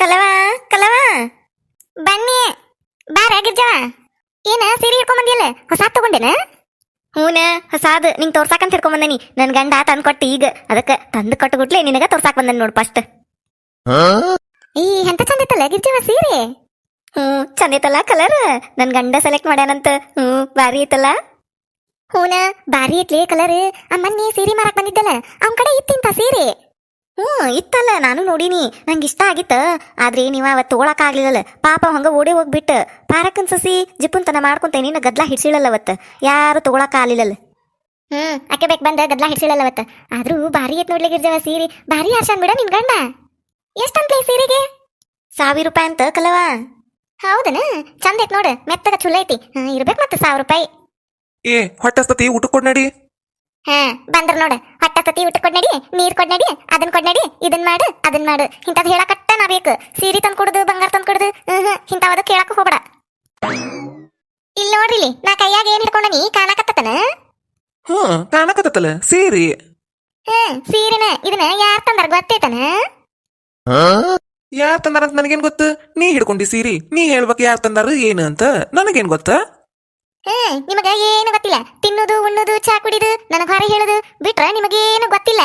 ಕಲವ ಕಲವ. ಬನ್ನಿ ಬಾರ ಗಿರ್ಜವ ಏನ ಸೀರೆ ಹಿಡ್ಕೊಂಬಂದಿಯಲ್ಲ? ಹೊಸ ತಗೊಂಡೇನ? ಹೂನ ಹೊಸಾದ್. ನಿಂಗೆ ತೋರ್ಸಾಕಂತ ಹಿಡ್ಕೊಂಬಂದನಿ. ನನ್ನ ಗಂಡ ತಂದು ಕೊಟ್ಟಿ ಈಗ. ಅದಕ್ಕೆ ತಂದು ಕೊಟ್ಟುಗುಟ್ಲೆ ನಿನಗ ತೋರ್ಸಾಕ್ ಬಂದನ್ ನೋಡ್ ಫಸ್ಟ್. ಈ ಎಂತ ಚಂದ ಇತ್ತಲ್ಲ ಗಿರ್ಜವ ಸೀರೆ? ಹ್ಞೂ ಚಂದ ಐತಲ್ಲ ಕಲರ್. ನನ್ನ ಗಂಡ ಸೆಲೆಕ್ಟ್ ಮಾಡ್ಯಾನಂತ. ಹ್ಞೂ ಭಾರಿ ಐತಲ್ಲ. ಹೂನ ಭಾರಿ ಐತ್ಲಿ ಕಲರ್. ಅಮ್ಮನ್ನಿ ಸೀರೆ ಮಾರಕ್ ಬಂದಿದ್ದಲ್ಲ. ಅವನ್ ಕಡೆ ಇತ್ತಿಂತ ಸೀರೆ. ಹ್ಞೂ ಇತ್ತಲ್ಲ, ನಾನು ನೋಡಿನಿ. ನಂಗೆ ಇಷ್ಟ ಆಗಿತ್ತ. ಆದ್ರೆ ನೀವು ಅವತ್ತು ಆಗಲಿಲ್ಲ ಪಾಪ ಹಂಗ ಓಡಿ ಹೋಗ್ಬಿಟ್ಟು. ಪಾರಕನ್ ಸಸಿ ಜಿಪ್ಪುಂತನ ಮಾಡ್ಕೊಂತ ನೀನು ಗದ್ಲ ಹಿಡ್ಸಿಳಲ್ಲ ಅವತ್ತು ಯಾರು ತಗೊಳಕ್ ಆಗ್ಲಿಲ್ಲಲ್ಲ. ಹ್ಮ್, ಅಕ್ಕೆ ಬೇಕು ಬಂದ, ಗದ್ಲ ಹಿಡ್ಸಿಳಲ್ಲ ಅವತ್ತು ಆದರೂ ಭಾರಿ ಎತ್ ನೋಡ್ಲಿ ಗಿರ್ಜವ ಸೀರೆ. ಭಾರಿ ಆಶಾನ್ ಬಿಡ ನಿನ್ ಗಂಡ. ಎಷ್ಟಂತ ಸೀರೆಗೆ? ಸಾವಿರ ರೂಪಾಯಿ ಅಂತ ಕಲವ. ಹೌದನ? ಚಂದ ಐತ್ ನೋಡು. ಮೆತ್ತಗ ಚಲೋ ಐತಿ. ಇರ್ಬೇಕು ಮತ್ತೆ ಸಾವಿರ ರೂಪಾಯಿ. ಏ, ಹೊಟ್ಟೆ ಹಸ್ತತಿ ಊಟ ಕೊಡ್ ನಡಿ. ಹಾ ಬಂದ್ರ ನೋಡ. ಹೊಟ್ಟ ಸತಿ ಊಟ ಕೊಡ್ ನಡಿ ನೀರ್ ಕೊಡ್ ನಡಿ ಅದನ್ ಕೊಡ್ ನಡಿ ಇದನ್ ಮಾಡು ಅದನ್ ಮಾಡು. ಇಂಥದ್ ಹೇಳಕಟ್ಟ ನಾ ಬೇಕು. ಸೀರೆ ತಂದ್ ಕೊಡುದು ಬಂಗಾರ ತಂದ್ ಕೊಡುದು ಹ್ಮ್ ಇಂಥವದು ಕೇಳಕ್ ಹೋಗ್ಬೇಡ. ಇಲ್ಲಿ ನೋಡ್ರಿ ನಾ ಕೈಯಾಗ ಏನ್ ಹಿಡ್ಕೊಂಡ ನೀ ಕಾಣಕತ್ತತನ? ಹ್ಮ್ ಕಾಣಕತ್ತಲ್ಲ ಸೀರಿ. ಹ್ಮ್ ಸೀರೆನ ಇದನ್ನ ಯಾರ್ ತಂದಾರ ಗೊತ್ತೈತನ? ಯಾರ್ ತಂದಾರಂತ ನನಗೇನ್ ಗೊತ್ತು? ನೀ ಹಿಡ್ಕೊಂಡಿ ಸೀರಿ. ನೀ ಹೇಳ್ಬೇಕು ಯಾರ್ ತಂದಾರ ಏನು ಅಂತ? ನನಗೇನ್ ಗೊತ್ತ? ಹ್ಮ್ ನಿಮಗ ಏನು ಗೊತ್ತಿಲ್ಲ? ತಿನ್ನುದು, ಉಣ್ಣುದು, ಚಾ ಕುಡಿದು, ನನಗೆ ಹೊರ ಹೇಳುದು ಬಿಟ್ರ ನಿಮಗೇನು ಗೊತ್ತಿಲ್ಲ.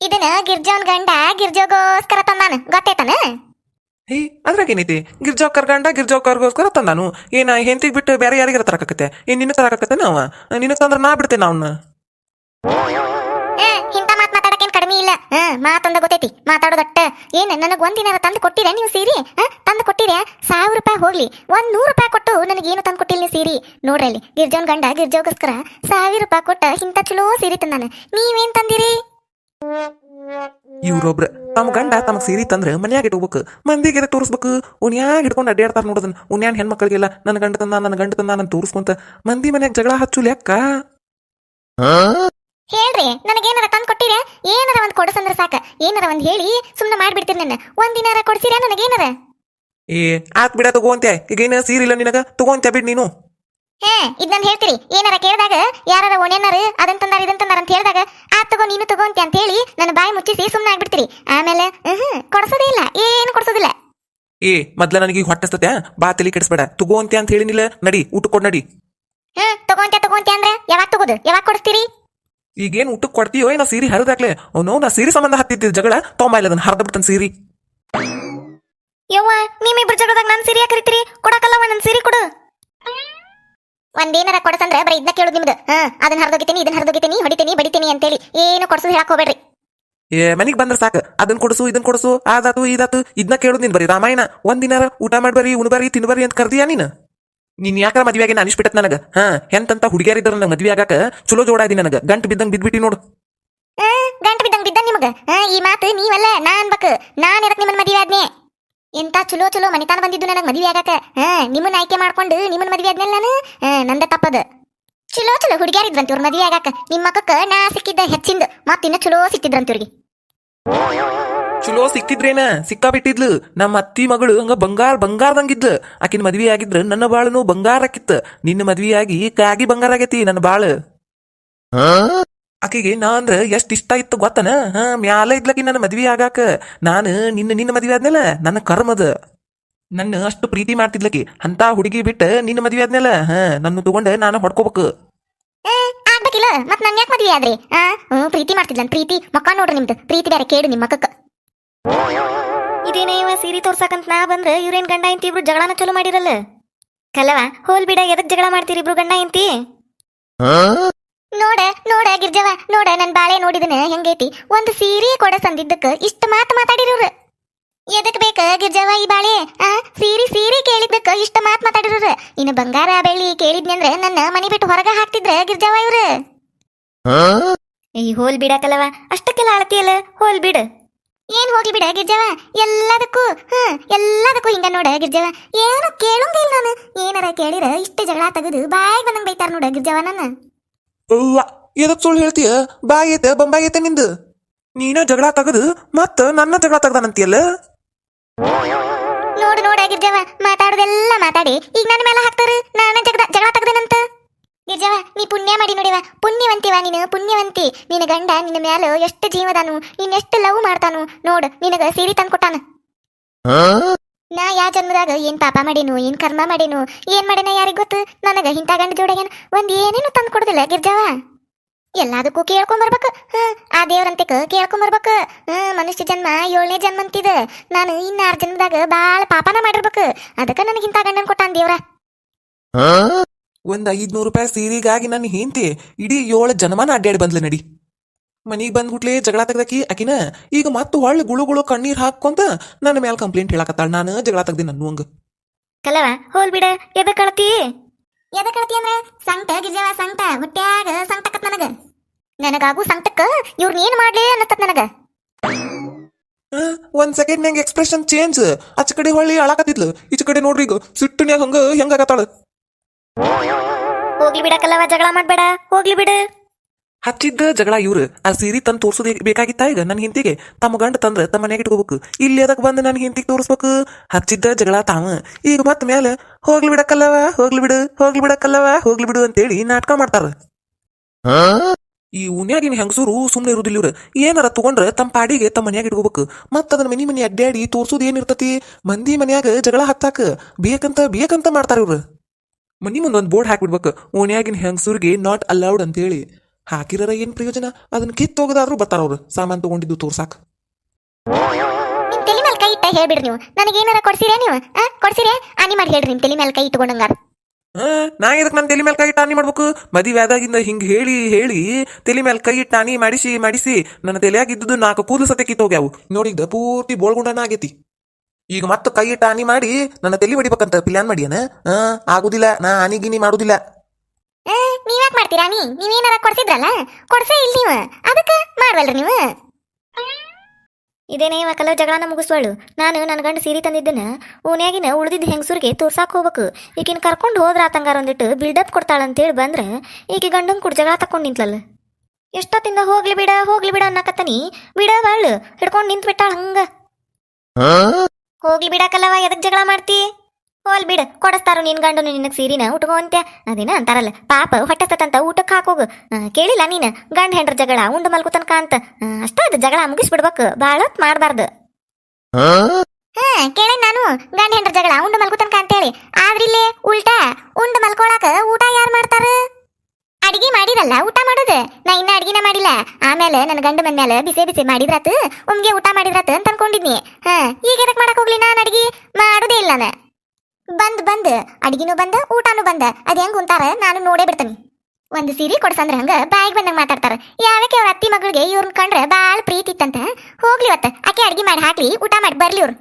ಇದನ್ನ ಗಿರ್ಜೋನ್ ಗಂಡ ಗಿರ್ಜೋಗೋಸ್ಕರ ತಂದಾನ, ಗೊತ್ತೈತನ? ಹೇ, ಅದ್ರಾಗ ಏನೈತಿ? ಗಿರ್ಜಾಕರ್ ಗಂಡ ಗಿರ್ಜಾಕರ್ಗೋಸ್ಕರ ತಂದಾನು. ಏನ ಹೆಂತಿಗ್ ಬಿಟ್ಟು ಬೇರೆ ಯಾರಿಗಾರ ತರಕತ್ತೆ ಏನ್ ನಿನ್ನ ತರಕತ್ತೆ ನಾವ ನಿನ್ನ ತಂದ್ರ ನಾ ಬಿಡ್ತೇನೆ ಅವನ್ನ ಕಡಿಮೆ ಮಾತಂದ ಗೊತ್ತೈತಿ. ಮಾತಾಡೋದಟ್ಟ ಏನ್ ನನಗ್ ಒಂದಿನಾರ ತಂದು ಕೊಟ್ಟಿರ ನೀವು ಸೀರೆ? ತಂದು ಕೊಟ್ಟಿರ? ಸಾವಿರ ರೂಪಾಯಿ ಹೋಗ್ಲಿ. ಒಂದ್ ನೂರು ರೂಪಾಯಿ ಕೊಟ್ಟು ನನಗೇನು ತಂದು ಕೊಟ್ಟಿಲ್ಲ ನೀವು ಸೀರೆ? ನೋಡ್ರಿ ಅಲ್ಲಿ ಗಿರ್ಜೋನ್ ಗಂಡ ಗಿರ್ಜೋಗೋಸ್ಕರ ಸಾವಿರ ರೂಪಾಯಿ ಕೊಟ್ಟ ಇಂಥ ಚಲೋ ಸೀರೆ ತಂದಾನ. ನೀವೇನ್ ತಂದಿರಿ? ಇವ್ರೊಬ್ರ ತಮ್ಮ ಗಂಡ ತಮಗೆ ಸೀರೆ ತಂದ್ರ ಮನ್ಯಾಗ ಇಟ್ಕೋಬೇಕು. ಮಂದಿಗೆ ತೋರಿಸ್ಬೇಕು. ಉನ್ಯಾಗ ಹಿಡ್ಕೊಂಡು ಅಡ್ಡಾಡ್ತಾರ ನೋಡದನ್ ಉನ್ಯಾನ್ ಹೆಣ್ಮಕ್ಳಿಗೆಲ್ಲ ನನ್ನ ಗಂಡ ತಂದ ನನ್ನ ಗಂಡ ತಂದ ನಾನು ತೋರಿಸ್ಕೊಂತ. ಮಂದಿ ಮನ್ಯಾಗ ಜಗಳ ಹಚ್ಚು ಲೆಕ್ಕ. ಹೇಳ್ರಿ ನನಗೇನಾರ ತಂದು ಕೊಟ್ಟಿರ? ಏನಾರ ಒಂದ್ ಕೊಡಸಂದ್ರ ಸಾಕ. ಏನಾರ ಒಂದು ಹೇಳಿ ಸುಮ್ಮನೆ ಮಾಡ್ಬಿಡ್ತೀರಿ ನನ್ನ. ಒಂದಿನಾರ ಕೊಡ್ಸಿರ ನನಗೇನಾರ? ಏ ಆತ್ ಬಿಡ ತಗೋಂತ್ಯ ಈಗೇನ ಸೀರಿಲ್ಲ ಇಲ್ಲ ನಿನಗ? ತಗೋಂತ್ಯ ಬಿಡ್ ನೀನು. ಹೇ ಇದ್ ನಾನು ಹೇಳ್ತೀರಿ ಏನಾರ ಕೇಳಿದಾಗ ಯಾರಾರ ಒಣೆನಾರು ಅದನ್ ತಂದಾರ ಇದನ್ ತಂದಾರ ಅಂತ ಹೇಳಿದಾಗ ಆ ತಗೋ ನೀನು ತಗೋಂತಿ ಅಂತ ಹೇಳಿ ನನ್ನ ಬಾಯಿ ಮುಚ್ಚಿಸಿ ಸುಮ್ಮನೆ ಆಗ್ಬಿಡ್ತೀರಿ. ಆಮೇಲೆ ಹ್ಮ್ ಕೊಡ್ಸೋದೇ ಇಲ್ಲ. ಏನು ಕೊಡ್ಸೋದಿಲ್ಲ. ಏ ಮೊದ್ಲ ನನಗೆ ಹೊಟ್ಟಸ್ತತ್ಯಾ? ಬಾ ತಲಿ ಕೆಡಿಸ್ಬೇಡ. ತಗೋಂತ್ಯ ಅಂತ ಹೇಳಿನಿಲ್ಲ. ನಡಿ ಊಟ ಕೊಡ್ ನಡಿ. ಹ್ಮ್ ತಗೋಂತ್ಯ ತಗೋಂತ್ಯ ಅಂದ್ರೆ ಯಾವಾಗ ತಗೋದು? ಯಾವಾಗ ಕೊಡಿಸ್ತೀರಿ? ಈಗೇನ್ ಊಟಕ್ಕೆ ಕೊಡ್ತೀಯೋ ನಾ ಸೀರೆ ಹರಿದಾಕ್ಲೆ ಅವನು ನಾ ಸೀರೆ ಸಂಬಂಧ ಹತ್ತಿದ್ದ ಜಗಳ. ತೊಂಬ ಇಲ್ಲ ಅದನ್ನ ಹರಿದ ಬಿಡ್ತಾನೆ ಸೀರೆ. ಯವ್ವ ನಿಮ್ಮಿಬ್ರು ಜಗಳದಾಗ ನನ್ ಸೀರೆ ಕರಿತೀರಿ ಕೊಡಕಲ್ಲವ ನನ್ನ ಸೀರೆ ಕೊಡು. ಒಂದೇನಾರ ಕೊಡಸಂದ್ರ ಬರೀ ಇದನ್ನ ಕೇಳುದು ನಿಮ್ದು. ಹಾ ಅದನ್ನ ಹರಿದೋಗಿತೀನಿ ಇದನ್ನ ಹರಿದೋಗಿತೀನಿ ಹೊಡಿತೀನಿ ಬಡಿತೀನಿ ಅಂತೇಳಿ. ಏನು ಕೊಡ್ಸೋದು ಹೇಳಕ್ ಹೋಗ್ಬೇಡ್ರಿ. ಏ ಮನಿಗ್ ಬಂದ್ರ ಸಾಕು. ಅದನ್ನ ಕೊಡ್ಸು ಇದನ್ನ ಕೊಡಸು ಆದಾತು ಇದಾತು ಇದನ್ನ ಕೇಳುದು ನೀನ್ ಬರೀ ರಾಮಾಯಣ. ಒಂದಿನಾರ ಊಟ ಮಾಡ್ಬರಿ ಉಣ್ಬರಿ ತಿನ್ಬರಿ ಅಂತ ಕರ್ದಿಯಾ ನೀನು? ನೀನ್ ಯಾಕಾರ ಮದ್ವೆ ಆಗಿ ಅನಿಸ್ಬಿಟ್ಟತ್ ನನಗ. ಹಾ, ಎಂತಂತ ಹುಡುಗಿಯರಿದ್ರ ನಂಗೆ ಮದ್ವೆ ಆಗಾಕ ಚಲೋ ಜೋಡಾದಿ ನನಗ. ಗಂಟ್ ಬಿದ್ದಂಗ್ ಬಿದ್ಬಿಟ್ಟಿ ನೋಡು. ಗಂಟ್ ಬಿದ್ದಂಗ್ ಬಿದ್ದ ನಿಮಗ? ಈ ಮಾತು ನೀವಲ್ಲ ನಾ ಅನ್ಬಕ. ನಾನ್ ಎದಕ್ ನಿಮ್ಮನ್ ಮದ್ವೆ ಆದ್ನೆ? ಎಂತ ಚಲೋ ಚಲೋ ಮನಿತಾನ ಬಂದಿದ್ದು ನನಗ್ ಮದ್ವೆ ಆಗಾಕ ಹಾ, ನಿಮ್ಮನ್ನ ಆಯ್ಕೆ ಮಾಡ್ಕೊಂಡು ನಿಮ್ಮನ್ ಮದ್ವೆ ಆದ್ಮೇಲೆ ನಾನು? ನಂದ ತಪ್ಪದ. ಚಲೋ ಚಲೋ ಹುಡುಗಿಯಾರಿದ್ರಂತ ಇವ್ರ ಮದ್ವೆ ಆಗಾಕ ನಿಮ್ಮ ಮಕ್ಕಕ್ಕ ನಾ ಸಿಕ್ಕಿದ್ದ ಹೆಚ್ಚಿಂದ. ಮತ್ತಿನ್ನ ಚಲೋ ಸಿಕ್ತಿದ್ರಂತ ಇವ್ರಿಗೆ. ಚಲೋ ಸಿಕ್ತಿದ್ರೇನ? ಸಿಕ್ಕಾಬಿಟ್ಟಿದ್ಲು ನಮ್ಮ ಅತ್ತಿ ಮಗಳು ಹಂಗ ಬಂಗಾರ ಬಂಗಾರದಂಗಿದ್ಲು. ಆಕಿನ ಮದ್ವಿ ಆಗಿದ್ರ ನನ್ನ ಬಾಳನು ಬಂಗಾರ ಆಕಿತ್ತ ನಿನ್ನ ಮದ್ವಿ ಆಗಿ ಕಾಗಿ ಬಂಗಾರ ಆಗೈತಿ ನನ್ನ ಬಾಳ. ಆಕಿಗೆ ನಾ ಅಂದ್ರ ಎಷ್ಟ್ ಇಷ್ಟ ಇತ್ತು ಗೊತ್ತನ? ಹಾ ಮ್ಯಾಲ ಇದ್ಲಕಿ ನನ್ನ ಮದ್ವಿ ಆಗಾಕ. ನಾನು ನಿನ್ನ ನಿನ್ನ ಮದ್ವಿ ಆದ್ಮೇಲೆ ನನ್ನ ಕರ್ಮದ. ನನ್ನ ಅಷ್ಟು ಪ್ರೀತಿ ಮಾಡ್ತಿದ್ಲಕಿ. ಅಂತ ಹುಡುಗಿ ಬಿಟ್ಟ ನಿನ್ನ ಮದ್ವಿ ಆದ್ಮೇಲೆ ಹಾ ನನ್ನ ತಗೊಂಡ ನಾನು ಹೊಡ್ಕೋಬೇಕು. ಆಗ್ಬೇಕಿಲ್ಲ. ಮತ್ ನನ್ ಯಾಕೆ ಮದ್ವಿ ಆದ್ರಿ? ಹ್ಮ್ ಪ್ರೀತಿ ಮಾಡ್ತಿದ್ಲನ್. ಪ್ರೀತಿ ಮಕ್ಕ ನೋಡ್ರಿ ನಿಮ್ದು. ಪ್ರೀತಿ ಬೇರೆ ಕೇಳು ನಿಮ್ಮ ಮಕ್ಕಕ್ಕ. ಇದೇನೇ ಇವ ಸೀರೆ ತೋರ್ಸಕಂತ ನಾ ಬಂದ್ರ ಇವ್ರೇನ್ ಗಂಡ ಇಂತಿ ಇಬ್ರು ಜಗಳನ ಚಲೋ ಮಾಡಿರಲ್ಲ? ಕಲವ ಹೋಲ್ ಬಿಡ ಎದಕ್ ಜಗಳ ಮಾಡ್ತೀರಿ ಇಬ್ರು ಗಂಡ ಇಂತಿ ನೋಡ ನೋಡ ಗಿರ್ಜವ ನೋಡ ನನ್ ಬಾಳೆ ನೋಡಿದನ ಹೆಂಗೈತಿ? ಒಂದು ಸೀರೆ ಕೊಡ ಸಂದಿದ್ದಕ್ಕ ಇಷ್ಟ ಮಾತು ಮಾತಾಡಿರೋರು. ಎದಕ್ ಬೇಕ ಗಿರ್ಜವ ಈ ಬಾಳೆ? ಆ ಸೀರೆ ಸೀರೆ ಕೇಳಿದ್ದಕ್ಕ ಇಷ್ಟ ಮಾತು ಮಾತಾಡಿರೋರು. ಇನ್ನು ಬಂಗಾರ ಬೆಳ್ಳಿ ಕೇಳಿದ್ನಂದ್ರ ನನ್ನ ಮನಿ ಬಿಟ್ಟು ಹೊರಗ ಹಾಕ್ತಿದ್ರ ಗಿರ್ಜವ ಇವ್ರ? ಈ ಹೋಲ್ ಬಿಡಕಲ್ಲವ ಅಷ್ಟಕ್ಕೆಲ್ಲ ಅಳತಿಯಲ್ಲ ಹೋಲ್ ಬಿಡು. ಏನ್ ಹೋಗ್ಲಿ ಬಿಡ ಗಿರ್ಜವ? ಎಲ್ಲದಕ್ಕೂ ಹ ಎಲ್ಲದಕ್ಕೂ ಹಿಂಗ ನೋಡ ಗಿರ್ಜವ. ಏನು ಕೇಳಂಗಿಲ್ಲ ನಾನು. ಏನಾರ ಕೇಳಿರ ಇಷ್ಟ ಜಗಳ ತೆಗೆದು ಬಾಯಿಗೆ ಬಂದಂಗ್ ಬೈತಾರ ನೋಡ ಗಿರ್ಜವ ನನ್ನ. ಅವ್ವ ಎದಕ್ ಸುಳ್ಳು ಹೇಳ್ತೀಯ? ಬಾಯೈತೆ ಬಂಬಾಯೈತೆ ನಿಂದು. ನೀನ ಜಗಳ ತಗದು ಮತ್ತ ನನ್ನ ಜಗಳ ತೆಗ್ದಾನಂತಿಯಲ್ಲ? ನೋಡು ನೋಡ ಗಿರ್ಜವ ಮಾತಾಡೋದೆಲ್ಲ ಮಾತಾಡಿ. ಈಗ ನನ್ನ ಮೇಲೆ ಹಾಕ್ತಾರ ನಾನು ಜಗಳ ಜಗಳ ತೆಗ್ದೇನಂತ? ಗಿರ್ಜವ ನೀ ಪುಣ್ಯ ಮಾಡಿ ನೋಡಿವ. ಪುಣ್ಯವಂತಿವ ನೀನು ಪುಣ್ಯವಂತಿ. ನಿನ್ನ ಗಂಡ ನಿನ್ನ ಮ್ಯಾಲ ಎಷ್ಟು ಜೀವದಾನು ನೀನ್ ಎಷ್ಟು ಲವ್ ಮಾಡ್ತಾನು ನೋಡು ನಿನಗ ಸೀರೆ ತಂದ್ಕೊಟ್ಟಾನ. ನಾ ಯಾ ಜನ್ಮದಾಗ ಏನ್ ಪಾಪ ಮಾಡೇನು ಏನ್ ಕರ್ಮ ಮಾಡೇನು ಏನ್ ಮಾಡೇನ ಯಾರಿಗ್ ಗೊತ್ತು? ನನಗ ಹಿಂತ ಗಂಡ ಜೋಡಗೇನ ಒಂದ್ ಏನೇನು ತಂದ್ಕೊಡುದಿಲ್ಲ ಕೊಡುದಿಲ್ಲ ಗಿರ್ಜಾವ? ಎಲ್ಲದಕ್ಕೂ ಕೇಳ್ಕೊಂಡ್ ಬರ್ಬೇಕು ಹ್ಮ್ ಆ ದೇವ್ರಂತೆ ಕೇಳ್ಕೊಂಡ್ ಬರ್ಬೇಕು ಹ್ಮ್ ಮನುಷ್ಯ ಜನ್ಮ ಏಳನೇ ಜನ್ಮ ಅಂತಿದ ನಾನು ಇನ್ನ ಆರ್ ಜನ್ಮದಾಗ ಬಾಳ ಪಾಪನ ಮಾಡಿರ್ಬೇಕು. ಅದಕ್ಕ ನನಗಿಂತ ಗಂಡನ್ ಕೊಟ್ಟಾನ ದೇವ್ರ. ಒಂದ್ ಐದ್ನೂರು ರೂಪಾಯಿ ಸೀರೆಗಾಗಿ ನನ್ನ ಹೆಂಡತಿ ಇಡೀ ಏಳು ಜನಮಾನ ಅಡ್ಡಾಡಿ ಬಂದ್ಲ ನಡಿ. ಮನಿಗ್ ಬಂದ್ಬಿಟ್ಲೇ ಜಗಳ ತೆಗ್ದಾಕಿ ಆಕಿನ ಈಗ ಮತ್ತೆ ಹೊಳ್ಳ ಗುಳುಗುಳು ಗುಳು ಕಣ್ಣೀರ್ ಹಾಕೊಂತ ನನ್ನ ಮೇಲೆ ಕಂಪ್ಲೇಂಟ್ ಹೇಳಕತ್ತಾಳ. ನಾನು ಜಗಳ ತೆಗ್ದಿ ನನ್ನ ಹಂಗ. ಕಲವ ಹೋಲ್ ಬಿಡ ಎದ ಕಳತಿ ಎದ ಕಳತಿ ಅಂದ್ರ ಸಂಕಟ ಗಿರ್ಜಾವ ಸಂಕಟ ಹುಟ್ಟ್ಯಾಗ ಸಂಕಟಕತ್ ನನಗ. ನನಗಾಗೂ ಸಂಕಟಕ್ಕ ಇವ್ರನ್ನ ಏನ್ ಮಾಡ್ಲಿ ಅನ್ನತ್ತತ್ ನನಗ. ಆ, ಒಂದ್ ಸೆಕೆಂಡ್ ನಂಗೆ ಎಕ್ಸ್ಪ್ರೆಷನ್ ಚೇಂಜ್ ಆಚ ಕಡೆ ಹೊಳ್ಳಿ ಅಳಕತ್ತಿದ್ಲು. ಈಚ ಕಡೆ ನೋಡ್ರಿ ಈಗ ಸಿಟ್ಟಿನ್ಯಾಗ ಹಂಗ ಹೆಂಗಾಗತ್ತಾಳ ಹೋಗ್ಲಿ ಬಿಡ ಜಗಳ ಮಾಡ್ಬೇಡ. ಹೋಗ್ಲಿ ಬಿಡು. ಹಚ್ಚಿದ್ದ ಜಗಳ ಇವ್ರು, ಆ ಸೀರೆ ತಂದು ತೋರ್ಸೋದು ಬೇಕಾಗಿತ್ತ ಈಗ ನನ್ನ ಹಿಂತಿಗೆ ತಮ್ಮ ಗಂಡ ತಂದ್ರ ತಮ್ಮ ಮನೆಗೆ ಇಟ್ಕೋಬೇಕು. ಇಲ್ಲಿ ಅದಕ್ಕೆ ಬಂದು ನನ್ನ ಹಿಂತಿಗೆ ತೋರಿಸ್ಬೇಕು. ಹಚ್ಚಿದ್ದ ಜಗಳ ತಾವ. ಈಗ ಮತ್ತೆ ಮೇಲೆ ಹೋಗ್ಲಿ ಬಿಡಕ್ಕಲ್ಲವ ಹೋಗ್ಲಿ ಬಿಡು, ಹೋಗ್ಲಿ ಬಿಡಕ್ಕಲ್ಲವ ಹೋಗ್ಲಿ ಬಿಡು ಅಂತೇಳಿ ನಾಟಕ ಮಾಡ್ತಾರ. ಈ ಉನ್ಯಾಗಿನ ಹೆಂಗಸೂರು ಸುಮ್ಮನೆ ಇರುದಿಲ್ಲ ಇವ್ರು. ಏನಾರ ತಗೊಂಡ್ರೆ ತಮ್ಮ ಪಾಡಿಗೆ ತಮ್ಮ ಮನ್ಯಾಗ ಇಟ್ಕೋಬೇಕು. ಮತ್ತ ಅದನ್ನ ಮನಿ ಮನಿ ಅಡ್ಡಾಡಿ ತೋರ್ಸೋದು ಏನಿರ್ತತಿ ಮಂದಿ ಮನ್ಯಾಗ ಜಗಳ ಹತ್ತಾಕ. ಬೇಕಂತ ಬೇಕಂತ ಮಾಡ್ತಾರ ಇವ್ರು. ಮನಿ ಮುಂದೊಂದು ಒಂದು ಬೋರ್ಡ್ ಹಾಕ್ಬಿಡ್ಬೇಕು. ಓಣ್ಯಾಗಿನ ಹೆಂಗಸೂರಿಗೆ ನಾಟ್ ಅಲೌಡ್ ಅಂತೇಳಿ. ಹಾಕಿರರ ಏನ್ ಪ್ರಯೋಜನ? ಅದನ್ನ ಕಿತ್ತೋಗದಾದ್ರೂ ಬರ್ತಾರ ಅವ್ರು. ಸಾಮಾನ್ ತಗೊಂಡಿದ್ದು ತೋರ್ಸಾಕ. ತಲೆ ಮೇಲೆ ಕೈ ಇಟ್ಟ ಹೇಳ್ಬಿಡ್ರಿ ನೀವು. ನನಗೆ ಏನಾರ ಕೊಡ್ಸಿರೇ ನೀವು? ಕೊಡ್ಸಿರೇ? ಆನಿ ಮಾಡಿ ಹೇಳ್ರಿ ನಿಮ್ ತಲೆ ಮೇಲೆ ಕೈ ಇಟ್ಕೊಂಡಂಗಾರ. ನಾ ಇದಕ್ಕೆ ನನ್ನ ತಲೆ ಮೇಲೆ ಕೈ ಹಾನಿ ಮಾಡ್ಬೇಕು? ಮದುವೆ ಆದಾಗಿಂದ ಹಿಂಗ್ ಹೇಳಿ ಹೇಳಿ ತಲೆ ಮೇಲೆ ಕೈ ಇಟ್ಟು ಹಾನಿ ಮಾಡಿಸಿ ಮಾಡಿಸಿ ನನ್ನ ತಲೆಯಾಗಿದ್ದು ನಾಲ್ಕು ಕೂದಲು ಸತೆ ಕಿತ್ತೋಗ್ಯಾವು. ನೋಡಿದ್ದ ಪೂರ್ತಿ ಬೋಳ್ಗುಂಡನ ಆಗೈತಿ. ಈಗ ಮತ್ತೆ ಕೈ ಇಟ್ಟು ಹಾನಿ ಮಾಡಿ ನನ್ನ ತಲೆ ಹೊಡಿಬೇಕಂತ ಪ್ಲಾನ್ ಮಾಡಿಯನ? ಆ ಆಗುದಿಲ್ಲ ನಾ ಹಾನಿ ಗಿನಿ ಮಾಡುದಿಲ್ಲ. ನೀವ್ಯಾಕ್ ಮಾಡ್ತೀರಾ ನೀ? ನೀವೇನಾರ ಕೊಡ್ಸಿದ್ರಲ್ಲ ಕೊಡ್ಸೇ ಇಲ್ಲ ನೀವು. ಅದಕ್ಕೆ ಮಾಡ್ವಲ್ರಿ ನೀವು. ಇದೇನೇ ಕಲ ಜಗಳನ ಮುಗಿಸ್ವಾಳು. ನಾನು ನನ್ನ ಗಂಡ ಸೀರೆ ತಂದಿದ್ದನ ಓನ್ಯಾಗಿನ ಉಳ್ದಿದ್ದ ಹೆಂಗಸೂರಿಗೆ ತೋರ್ಸಾಕ್ ಹೋಗ್ಬೇಕು. ಈಕಿನ ಕರ್ಕೊಂಡು ಹೋದ್ರ ಆತಂಗಾರ ಒಂದಿಟ್ಟು ಬಿಲ್ಡಪ್ ಕೊಡ್ತಾಳಂತೇಳಿ ಬಂದ್ರೆ ಈಕೆ ಗಂಡನ ಕೂಡ ಜಗಳ ತಕೊಂಡ್ ನಿಂತಲ್ಲ ಎಷ್ಟೊತ್ತಿಂದ ಹೋಗ್ಲಿ ಬಿಡ ಹೋಗ್ಲಿ ಬಿಡ ಅನ್ನಕತ್ತನಿ. ಬಿಡ ಬಾಳು ಹಿಡ್ಕೊಂಡು ನಿಂತ್ ಬಿಟ್ಟಾಳ ಹಂಗ ಹೋಗ್ಲಿ ಬಿಡಕಲ್ಲವ ಎದಕ್ ಜಗಳ ಮಾಡ್ತಿ? ಹೋಲ್ ಬಿಡು ಕೊಡಸ್ತಾರು ನಿನ್ ಗಂಡನು ನಿನ್ನ ಸೀರಿನ ಉಟ್ಕೊಂತ್ಯ ಅದೇನ ಅಂತಾರಲ್ಲ ಪಾಪ ಹೊಟ್ಟೆ ಹೊಟ್ಟೆಸ್ತಂತ ಊಟಕ್ಕೆ ಹಾಕೋಗು ಕೇಳಿಲ್ಲ ನೀನ ಗಂಡ ಹೆಂಡ್ರ ಜಗಳ ಉಂಡು ಮಲ್ಕುತನಕ ಅಂತ. ಅಷ್ಟೇ ಅದು ಜಗಳ ಮುಗಿಸ್ಬಿಡ್ಬೇಕು ಬಾಳ ಹೊತ್ ಮಾಡ್ಬಾರ್ದು. ಹಾ? ಕೇಳಿ ನಾನು ಗಂಡ ಹೆಂಡ್ರ ಜಗಳ ಉಂಡು ಮಲ್ಕುತನಕ ಅಂತೇಳಿ. ಆದ್ರಿಲ್ಲೇ ಉಲ್ಟಾ ಉಂಡು ಮಲ್ಕೊಳಕ ಊಟ ಯಾರು ಮಾಡ್ತಾರ? ಅಡಿಗೆ ಮಾಡಿರಲ್ಲ, ಊಟ ಮಾಡೋದು? ನಾ ಇನ್ನ ಅಡಿಗೆನ ಮಾಡಿಲ್ಲ. ಆಮೇಲೆ ನನ್ನ ಗಂಡ ಮನ್ಯಾಲ ಬಿಸಿ ಬಿಸಿ ಮಾಡಿದ್ರಾತು, ಉಮ್ಗೆ ಊಟ ಮಾಡಿದ್ರಾತು ಅಂತ ಅನ್ಕೊಂಡಿದ್ನಿ. ಹಾ, ಈಗ ಎದಕ್ ಮಾಡಕ್ ಹೋಗ್ಲಿ ನಾನು ಅಡಿಗೆ? ಮಾಡೋದೇ ಇಲ್ಲ ನಾನು. ಬಂದ್ ಬಂದ್. ಅಡಿಗೆನೂ ಬಂದ, ಊಟಾನು ಬಂದ. ಅದ್ ಹೆಂಗ್ ಉಂತಾರ ನಾನು ನೋಡೇ ಬಿಡ್ತೇನೆ. ಒಂದು ಸೀರೆ ಕೊಡ್ಸಂದ್ರ ಹಂಗ ಬಾಯಿಗೆ ಬಂದಂಗ ಮಾತಾಡ್ತಾರ. ಯಾವಕ್ಕೆ ಅವ್ರ ಅತ್ತಿ ಮಗಳಿಗೆ ಇವ್ರನ್ನ ಕಂಡ್ರೆ ಬಾಳ ಪ್ರೀತಿ ಇತ್ತಂತ. ಹೋಗ್ಲಿ ಇವತ್ತ. ಆಕೆ ಅಡಿಗೆ ಮಾಡಿ ಹಾಕ್ಲಿ, ಊಟ ಮಾಡಿ ಬರ್ಲಿ ಇವ್ರು.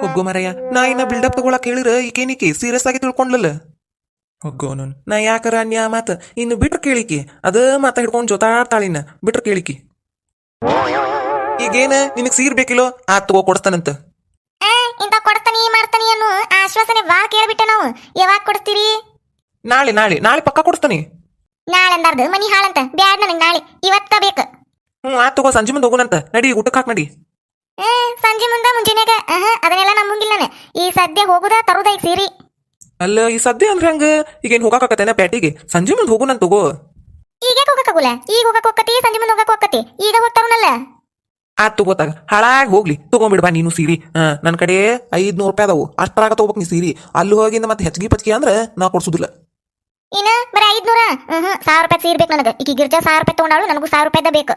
ಹುಗ್ಗು ಮರಯ್ಯ ನಾ ಇನ್ನ ಬಿಲ್ಡಪ್ ತಗೊಳಕ್ ಹೇಳಿರ ಈಕೇನಿಕೆ ಸೀರಿಯಸ್ ಆಗಿ ತಿಳ್ಕೊಂಡ್ಲಲ್ಲ? ಹೋಗೋ ನಾನು ನಾ ಯಾಕರ ಅನ್ಯ ಮಾತ? ಇನ್ನು ಬಿಟ್ರ ಕೇಳಿಕಿ. ಅದ ಮಾತ ಹಿಡ್ಕೊಂಡು ಜೊತಾಡ್ತಾಳಿನ. ಬಿಟ್ರ ಕೇಳಿಕಿ. ಈಗೇನ? ನಿನಗ್ ಸೀರ್ ಬೇಕಿಲ್ಲೋ? ಆ ತಗೋ ಕೊಡ್ತಾನಂತ ಇಂತ ಕೊಡ್ತಾನಿ ಮಾಡ್ತಾನಿ ಅನ್ನೋ ಆಶ್ವಾಸನೆ ವಾ ಕೇಳ್ಬಿಟ್ಟೆ ನಾವು. ಯಾವಾಗ ಕೊಡ್ತೀರಿ? ನಾಳೆ ನಾಳೆ. ನಾಳೆ ಪಕ್ಕ ಕೊಡ್ತಾನಿ ನಾಳೆ ಅಂದಾರ್ದು. ಮನಿ ಹಾಳಂತ. ಬ್ಯಾಡ್ ನನಗ್ ನಾಳೆ. ಇವತ್ತ ಬೇಕು. ಹ್ಞೂ ಆ ತಗೋ. ಸಂಜೆ ಮುಂದೆ ಹೋಗೋಣಂತ ನಡಿ ಊಟಕ್ಕೆ ಹಾಕ್ ನಡಿ. ಸಂಜೆ ಮುಂದೆ ಮುಂಜಾನೆಗ. ಅದನ್ನೆಲ್ಲ ನಂಬಂಗಿಲ್ಲ ನಾನು. ಈ ಸದ್ಯ ಹೋಗುದ ತರುದ ಈ ಸೀರಿ. ಅಲ್ಲ ಈ ಸದ್ಯ ಅಂದ್ರೆ ಹಂಗ? ಈಗೇನ್ ಹೋಗಾಕತ್ತೇನ ಪ್ಯಾಟಿಗೆ? ಸಂಜೆ ಮುಂದೆ ನನ್ ತಗೋ. ಈಗ ಹೋಗಕ್ಕಾಗುಲ್ಲ ಈಗ ಹೋಗಕ್ ಹೋಗತಿ ಸಂಜೆ ಮುಂದೆ ಹೋಗಕ್ ಹೋಗತಿ ಈಗ ಹೋಗ್ತಾರನಲ್ಲ ಆ ತಗೋತಾಗ ಹಾಳಾಗಿ ಹೋಗ್ಲಿ. ತಗೊಂಬಿಡ್ ಬಾ ನೀನು ಸೀರಿ. ಹಾ ನನ್ನ ಕಡೆ ಐದ್ನೂರು ರೂಪಾಯಿ ಅದಾವು. ಅಷ್ಟರಾಗ ತಗೋಬೇಕು ನೀ ಸೀರಿ. ಅಲ್ಲಿ ಹೋಗಿಂದ ಮತ್ತೆ ಹೆಚ್ಚಿಗೆ ಪಚ್ಗಿ ಅಂದ್ರೆ ನಾ ಕೊಡ್ಸುದಿಲ್ಲ. ಇನ್ನ ಬರೀ ಐದ್ನೂರ? ಹ್ಮ್ ಸಾವಿರ ರೂಪಾಯಿ ಸೀರ್ ಬೇಕು ನನಗೆ. ಈಗ ಗಿರ್ಜಾ ಸಾವಿರ ರೂಪಾಯಿ ತಗೊಂಡಾಳು ನನಗೂ ಸಾವಿರ ರೂಪಾಯಿದ ಬೇಕು.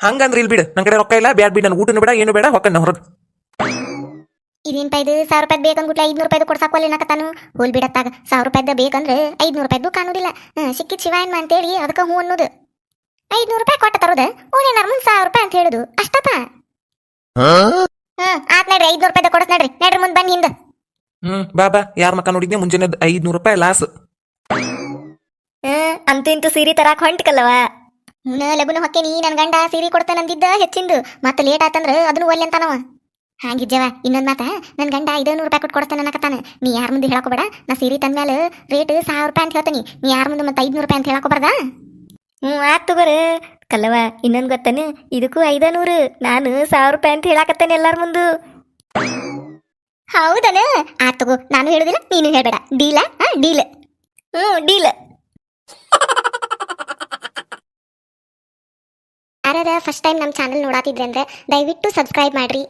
ಹಂಗಂದ್ರೆ ಇಲ್ಲಿ ಬಿಡು. ನನ್ನ ಕಡೆ ರೊಕ್ಕ ಇಲ್ಲ. ಬ್ಯಾಡ್ ಬಿಡ್. ನನ್ ಊಟನು ಬೇಡ ಏನು ಬೇಡ. ಹೊಕ್ಕ ಹೊರಗೆ. ಇದೇನ್ ಪೈದು ಸಾವಿರ ರೂಪಾಯಿ ಬೇಕಂದ್ಬಿಟ್ಲೆ ಐದ್ನೂರು ರೂಪಾಯಿ ಕೊಡ್ಸಾಕೋಲ್ಲ ಏನಕತ್ತಾನು ಹೋಲ್ ಬಿಡತ್ತಾಗ ಸಾವಿರ ರೂಪಾಯಿದ ಬೇಕಂದ್ರೆ ಐದ್ನೂರು ರೂಪಾಯ್ದು ಕಾಣುದಿಲ್ಲ. ಸಿಕ್ಕಿದ ಸಿಕ್ಕಿದ್ ಶಿವ ಏನ್ ಅಂತೇಳಿ ಅದಕ್ಕೆ ಹೂ ಅನ್ನೋದು. ಐದ್ನೂರು ರೂಪಾಯಿ ಕೊಟ್ಟ ತರೋದ? ಓನೇನಾರ ಮುಂದ್ ಸಾವಿರ ರೂಪಾಯಿ ಅಂತ ಹೇಳುದು. ಅಷ್ಟಪ್ಪ. ಹ್ಮ್ ಆತ್ ನಡ್ರಿ ಐದ್ನೂರು ರೂಪಾಯಿದ ಕೊಡಸ್ ನಡ್ರಿ. ನಡ್ರಿ ಮುಂದೆ ಬನ್ನಿ ಹಿಂದ. ಹ್ಮ್ ಬಾ ಬಾ. ಯಾರ ಮಕ್ಕ ನೋಡಿದ್ನೆ? ಮುಂಜಾನೆ ಐದ್ನೂರು ರೂಪಾಯಿ ಲಾಸ್. ಅಂತೂ ಇಂತೂ ಸೀರೆ ತರಾಕ್ ಹೊಂಟಿಕಲ್ಲವ? ಹ್ಞೂ ಲಗುನ ಹೊಕ್ಕೇನಿ. ನನ್ ಗಂಡ ಸೀರೆ ಕೊಡ್ತಾನಂದಿದ್ದ ಹೆಚ್ಚಿಂದು. ಮತ್ತೆ ಲೇಟ್ ಆತಂದ್ರೆ ಅದನ್ನು ಒಲ್ಲೆ ಅಂತಾನವ. ಹಾಗಿಜ್ಜವ ಇನ್ನೊಂದು ಮಾತಾ. ನನ್ನ ಗಂಡ ಐದನೂರು ರೂಪಾಯಿ ಕೊಟ್ಟು ಕೊಡ್ತಾನ ಅನ್ನಕತ್ತಾನ. ನೀ ಯಾರ ಮುಂದೆ ಹೇಳಕೋಬೇಡ ನಾ ಸೀರೆ ತಂದ್ಮೇಲೆ ರೇಟ್ ಸಾವಿರ ರೂಪಾಯಿ ಅಂತ ಹೇಳ್ತೀನಿ. ನೀ ಯಾರ ಮುಂದೆ ಮತ್ತೆ ಐದ್ನೂರು ರೂಪಾಯಿ ಅಂತ ಹೇಳಕೋಬಾರ್ದಾ ಹ್ಞೂ ಆಯ್ತು ಬರ ಕಲ್ಲವ ಇನ್ನೊಂದು ಗೊತ್ತೇನೆ. ಇದಕ್ಕೂ ಐದನೂರು. ನಾನು ಸಾವಿರ ರೂಪಾಯಿ ಅಂತ ಹೇಳಕತ್ತೇನೆ ಎಲ್ಲರ ಮುಂದೆ. ಹೌದನ? ಆ ತಗೋ ನಾನು ಹೇಳುದಿಲ್ಲ ನೀನು ಹೇಳಬೇಡ. ಡೀಲ ಹಾ ಡೀಲ್. ಹ್ಞೂ ಡೀಲ್. ಯಾರ್ಯಾರ ಫಸ್ಟ್ ಟೈಮ್ ನಮ್ಮ ಚಾನಲ್ ನೋಡಾತಿದ್ರೆ ಅಂದ್ರೆ ದಯವಿಟ್ಟು ಸಬ್ಸ್ಕ್ರೈಬ್ ಮಾಡ್ರಿ.